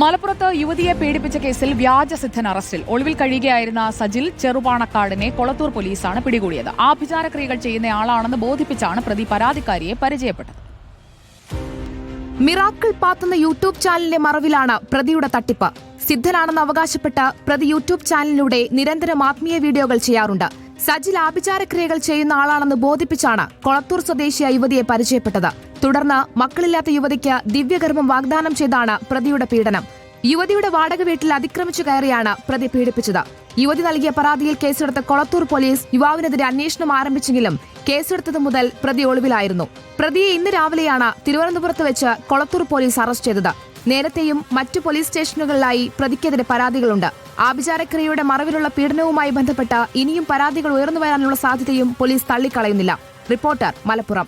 മലപ്പുറത്ത് യുവതിയെ പീഡിപ്പിച്ച കേസിൽ വ്യാജസിദ്ധൻ അറസ്റ്റിൽ. ഒളിവിൽ കഴിയുകയായിരുന്ന സജിൽ ചെറുപാണക്കാടിനെ കൊളത്തൂർ പോലീസാണ് പിടികൂടിയത്. ആഭിചാരക്രിയകൾ ചെയ്യുന്നയാളാണെന്ന് ബോധിപ്പിച്ചാണ് പ്രതി പരാതിക്കാരിയെ പരിചയപ്പെട്ടത്. മിറാക്കിൾ പാത്ത് എന്ന യൂട്യൂബ് ചാനലിന്റെ മറവിലാണ് പ്രതിയുടെ തട്ടിപ്പ്. സിദ്ധനാണെന്ന് അവകാശപ്പെട്ട് പ്രതി യൂട്യൂബ് ചാനലിലൂടെ നിരന്തരം ആത്മീയ വീഡിയോകൾ ചെയ്യാറുണ്ട്. സജിൽ ആഭിചാരക്രിയകൾ ചെയ്യുന്ന ആളാണെന്ന് ബോധിപ്പിച്ചാണ് കൊളത്തൂർ സ്വദേശിയായ യുവതിയെ പരിചയപ്പെട്ടത്. തുടർന്ന് മക്കളില്ലാത്ത യുവതിക്ക് ദിവ്യഗർഭം വാഗ്ദാനം ചെയ്താണ് പ്രതിയുടെ പീഡനം. യുവതിയുടെ വാടക വീട്ടിൽ അതിക്രമിച്ചു കയറിയാണ് പ്രതി പീഡിപ്പിച്ചത്. യുവതി നൽകിയ പരാതിയിൽ കേസെടുത്ത കൊളത്തൂർ പോലീസ് യുവാവിനെതിരെ അന്വേഷണം ആരംഭിച്ചെങ്കിലും കേസെടുത്തത് മുതൽ പ്രതി ഒളിവിലായിരുന്നു. പ്രതിയെ ഇന്ന് രാവിലെയാണ് തിരുവനന്തപുരത്ത് വെച്ച് കൊളത്തൂർ പോലീസ് അറസ്റ്റ് ചെയ്തത്. നേരത്തെയും മറ്റു പോലീസ് സ്റ്റേഷനുകളിലായി പ്രതിക്കെതിരെ പരാതികളുണ്ട്. ആഭിചാരക്രിയയുടെ മറവിലുള്ള പീഡനവുമായി ബന്ധപ്പെട്ട് ഇനിയും പരാതികൾ ഉയർന്നു വരാനുള്ള സാധ്യതയും പോലീസ് തള്ളിക്കളയുന്നില്ല. റിപ്പോർട്ടർ മലപ്പുറം.